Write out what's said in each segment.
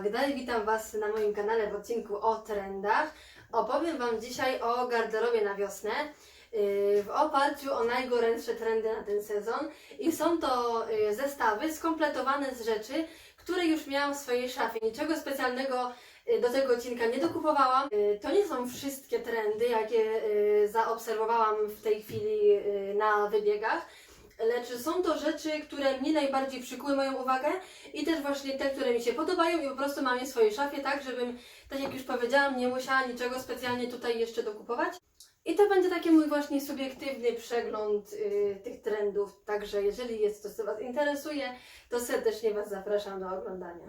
Magda i witam Was na moim kanale w odcinku o trendach. Opowiem Wam dzisiaj o garderobie na wiosnę yy, w oparciu o najgorętsze trendy na ten sezon. I są to yy, zestawy skompletowane z rzeczy, które już miałam w swojej szafie. Niczego specjalnego yy, do tego odcinka nie dokupowałam. To nie są wszystkie trendy, jakie zaobserwowałam w tej chwili na wybiegach. Lecz są to rzeczy, które mnie najbardziej przykuły moją uwagę i też właśnie te, które mi się podobają i po prostu mam je w swojej szafie, tak żebym, tak jak już powiedziałam, nie musiała niczego specjalnie tutaj jeszcze dokupować. I to będzie taki mój właśnie subiektywny przegląd yy, tych trendów, także jeżeli jest to co Was interesuje, to serdecznie Was zapraszam do oglądania.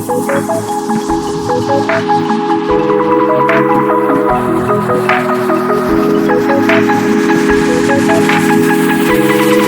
Thank you.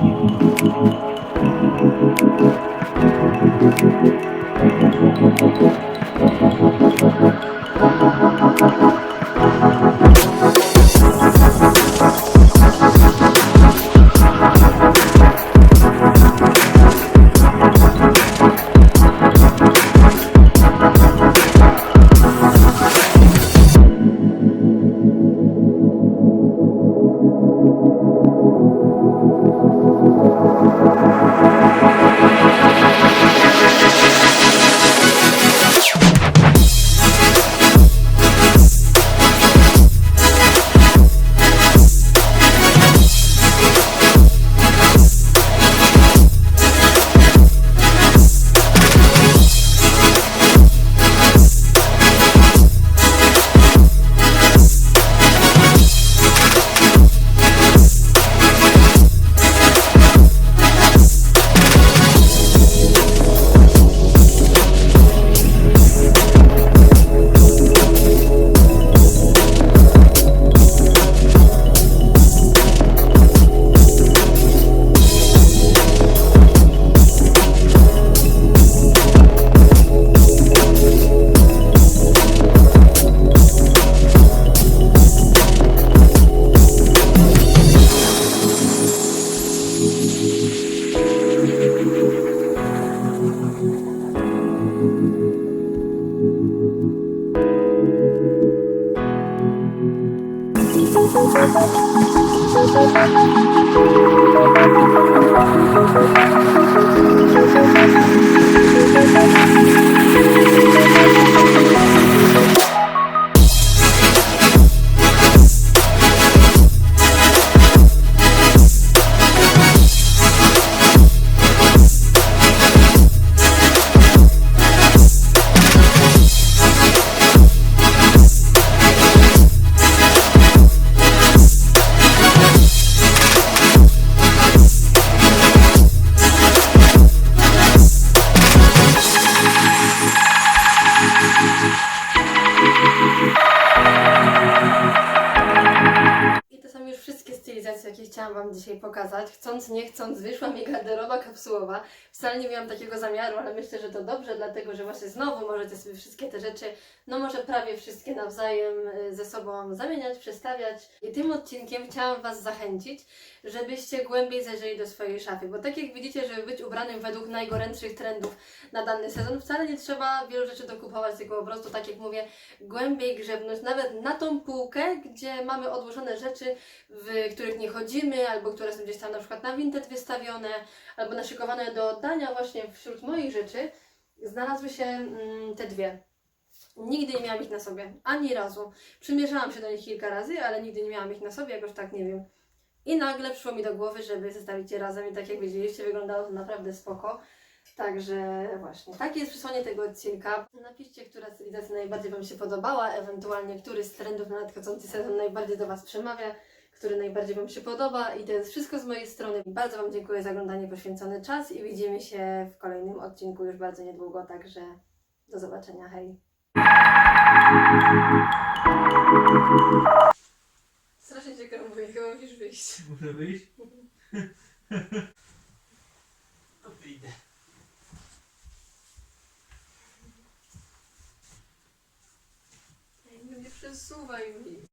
Stylizacje, jakie chciałam Wam dzisiaj pokazać. Chcąc, nie chcąc, wyszła mi garderoba kapsułowa. Wcale nie miałam takiego zamiaru, ale myślę, że to dobrze, dlatego że właśnie znowu możecie sobie wszystkie te rzeczy, no może prawie wszystkie nawzajem y, ze sobą zamieniać, przestawiać. I tym odcinkiem chciałam Was zachęcić, żebyście głębiej zajrzeli do swojej szafy, bo tak jak widzicie, żeby być ubranym według najgorętszych trendów na dany sezon, wcale nie trzeba wielu rzeczy dokupować, tylko po prostu, tak jak mówię, głębiej grzebnąć, nawet na tą półkę, gdzie mamy odłożone rzeczy, w których nie chodzimy, albo które są gdzieś tam na przykład na Vinted wystawione, albo naszykowane do oddania właśnie wśród moich rzeczy, znalazły się mm, te dwie. Nigdy nie miałam ich na sobie, ani razu. Przymierzałam się do nich kilka razy, ale nigdy nie miałam ich na sobie, jakoś tak nie wiem. I nagle przyszło mi do głowy, żeby zestawić je razem i tak jak widzieliście, wyglądało to naprawdę spoko. Także właśnie, takie jest przesłanie tego odcinka. Napiszcie, która stylizacja najbardziej Wam się podobała, ewentualnie który z trendów na nadchodzący sezon najbardziej do Was przemawia, który najbardziej Wam się podoba i to jest wszystko z mojej strony. Bardzo Wam dziękuję za oglądanie poświęcony czas i widzimy się w kolejnym odcinku już bardzo niedługo, także do zobaczenia, hej! Strasznie Cię krępuję, chyba musisz wyjść. Muszę wyjść? To wyjdę. Nie przesuwaj mi.